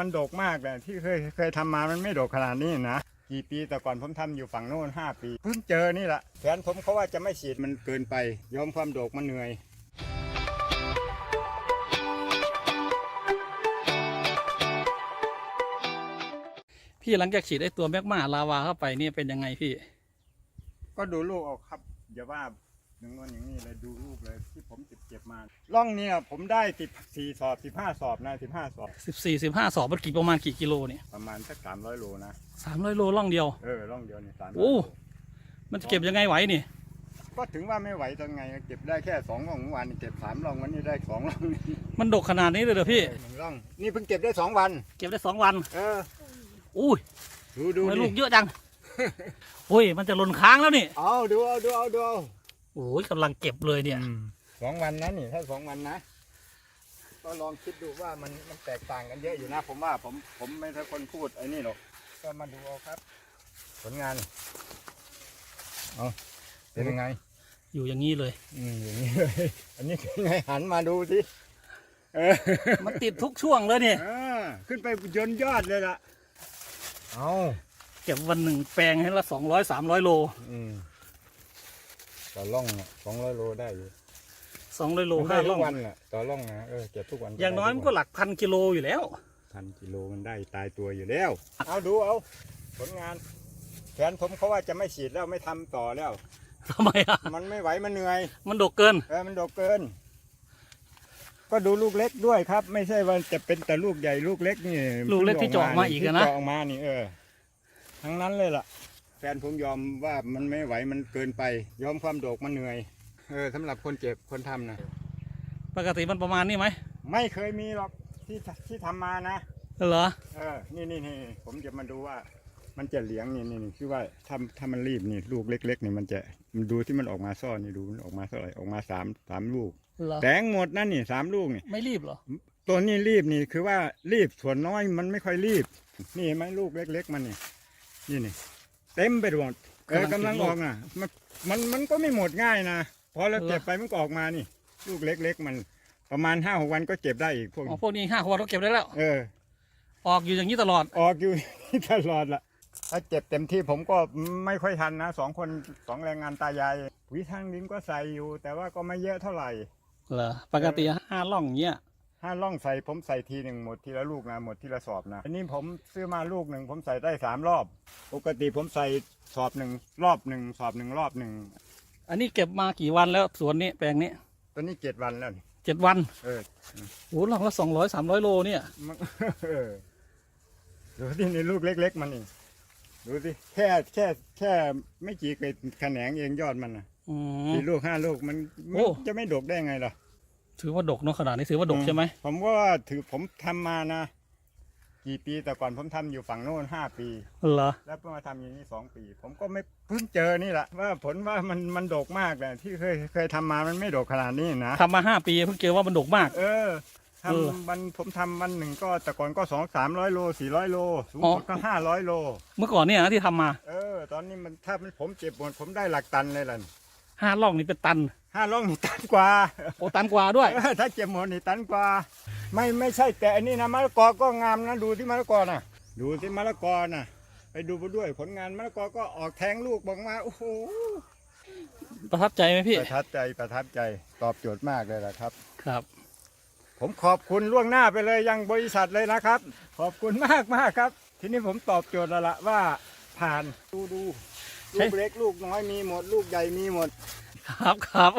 มันโดกมากเลยที่เคยเคยทำมามันไม่โดกขนาดนี้นะกี่ปีแต่ก่อนผมทำอยู่ฝั่งโน้นห้าปีเพิ่งเจอนี่แหละแฟนผมเขาว่าจะไม่ฉีดมันเกินไปยอมความโดกมันเหนื่อย พี่หลังจากฉีดไอ้ตัวแมกมาลาวาเข้าไปเนี่ยเป็นยังไงพี่ ก็ดูลูกเอาครับอย่าว่า หนึ่งวันอย่างนี้เลยดูลูกเลยที่ผมเจ็บเจ็บมาล่องเนี่ยผมได้สิบสี่สอบสิบห้าสอบนะสิบห้าสอบ สิบสี่สิบห้าสอบมันกี่ประมาณกี่กิโลเนี่ยประมาณสักสามร้อยโลนะสามร้อยโลล่องเดียว เออล่องเดียวนี่สามโอ้มันจะเก็บยังไงไหวนี่ ก็ถึงว่าไม่ไหวตอนไงเก็บได้แค่สองล่องเมื่อวานนี่เก็บสามล่องวันนี้ได้สองล่องนี่มันดกขนาดนี้เลยเหรอพี่หนึ่งล่องนี่เพิ่งเก็บได้สองวัน เก็บได้สองวัน เอออุ้ยดูดูทำไมดิลูกเยอะจังโอ้ยมันจะหล่นค้างแล้วนี่เอาดูเอาดูเอาดูเอา โอ้ยกำลังเก็บเลยเนี่ยสองวันนะนี่ถ้าสองวันนะ ก็ลองคิดดูว่ามันมันแตกต่างกันเยอะอยู่นะ ผมว่าผมผมไม่ใช่คนพูดไอ้นี่หรอก ก็มาดูเอาครับ ผลงานเอาเป็นยังไง อยู่อย่างนี้เลย อืมอย่างนี้เลย อันนี้เป็นไงหันมาดูสิเออ มันติดทุกช่วงเลยเนี่ยเออขึ้นไปยนต์ยอดเลยล่ะ เอาเก็บวันหนึ่งแปลงให้ละสองร้อยสามร้อยโล อืม ต่อล่องสองร้อยโลได้อยู่สองร้อยโลมันห้าได้ล่ทุอง กวันน่ะต่อล่องนะเออเก็บทุกวันอย่างน้อยมันก็หลักพันกิโลอยู่แล้ว พันกิโลมันได้ตายตัวอยู่แล้ว เอาดูเอา ผลงานแฟนผมเขาว่าจะไม่ฉีดแล้วไม่ทำต่อแล้ว ทำไมอะ มันไม่ไหวมันเหนื่อย มันดกเกิน เออมันดกเกิน ก็ดูลูกเล็กด้วยครับ ไม่ใช่ว่าจะเป็นแต่ลูกใหญ่ลูกเล็กนี่ลูกเล็กที่เจาะมาอีกอะนะที่เจาะออกมานี่เออ ทั้งนั้นเลยล่ะ แฟนผมยอมว่ามันไม่ไหวมันเกินไป ยอมความโดกมันเหนื่อย เออสำหรับคนเจ็บคนทำนะปกติมันประมาณนี้ไหมไม่เคยมีหรอกที่ที่ทำมานะเหรอเออนี่นี่นี่ผมจะมาดูว่า มันจะเหลียงนี่นี่นี่คือว่าถ้าถ้ามันรีบนี่ลูกเล็กๆนี่มันจะมันดูที่มันออกมาซ่อนนี่ดูมันออกมาเท่าไหร่ออกมาสามสามลูกเหรอแตงหมดนั่นนี่สามลูกนี่ไม่รีบเหรอตัวนี้รีบนี่คือว่ารีบส่วนน้อยมันไม่ค่อยรีบ นี่เห็นไหมลูกเล็ก ๆ มันนี่นี่นี่ เต็มไปหมดเออกำกำลัลังงติดลูอกอกนะมันมันมันก็ไม่หมดง่ายนะพอเราเหรอเก็บไปมันก็ออกมานี่ ลูกเล็ก ๆ มันประมาณห้าหกวันก็เก็บได้อีกพวกอ๋อนี้พวกนี้ห้าหัวเราเก็บได้แล้ว เออ ออกอยู่อย่างนี้ตลอด ออกอยู่ตลอดละถ้าเจ็บเต็มที่ผมก็ไม่ค่อยทันนะสองคนสองแรงงานตายายปุ๋ยทางดินก็ใส่อยู่ แต่ว่าก็ไม่เยอะเท่าไหร่ เหรอ ปกติห้าล่องเงี้ย ห้าล่องใส่ผมใส่ทีหนึ่งหมดทีละลูกนะหมดทีละสอบนะอันนี้ผมซื้อมาลูกหนึ่งผมใส่ได้สามรอบ ปกติผมใส่สอบหนึ่งรอบหนึ่งสอบหนึ่งรอบหนึ่งอันนี้เก็บมากี่วันแล้วสวนนี้แปลงนี้ตอนนี้เจ็ดวันแล้วนี่เจ็ดวันเออโอ้ล่องละสองร้อยสามร้อยโลเนี่ยมันเออดูที่ในลูกเล็ก ๆ มันนี่ดูสิแค่แค่แค่ไม่กี่เกล็ดแขนงเองยอดมันนะอืม สี่ลูกห้าลูกมันโอ้มันจะไม่ดกได้ไงล่ะ ถือว่าดกเนาะขนาดนี้ถือว่าดกใช่ไหมผมว่าถือผมทำมานะ กี่ปีแต่ก่อนผมทำอยู่ฝั่งโน้นห้าปีเหรอแล้วเพิ่งมาทำอย่างนี้สองปี ผมก็ไม่เพิ่งเจอนี่แหละว่าผลว่ามันมันดกมากเลยที่เคยเคยทำมามันไม่ดกขนาดนี้นะทำมาห้าปีเพิ่งเจอว่ามันดกมาก เออทเออำมันผมทำวันหนึ่งก็แต่ก่อนก็สองสามร้อยโลสี่ร้อยโลสูงอ๋อสุดก็ห้าร้อยโล เมื่อก่อนเนี่ยนะที่ทำมา เออ ตอนนี้มันถ้ามันผมเจ็บหมดผมได้หลักตันเลยล่ะห้าล่องนี่เป็นตัน ห้าล่องนี่ตันกว่าโอ้ตันกว่าด้วยเออถ้าเจ็บหมดนี่ตันกว่า ไม่ไม่ใช่แต่อันนี้นะมะละกอก็งามนะดูที่มะละกอนะดูที่มะละกอนะไปดูไปด้วยผลงานมะละกอก็ออกแทงลูกบอกมาโอ้โหประทับใจไหมพี่ประทับใจประทับใจตอบโจทย์มากเลยละครับ ครับ ผมขอบคุณล่วงหน้าไปเลยยังบริษัทเลยนะครับ ขอบคุณมากมากครับ ทีนี้ผมตอบโจทย์แล้วละว่าผ่านดูดูใช่ลูกเล็กลูกน้อยมีหมด ลูกใหญ่มีหมด ครับครับ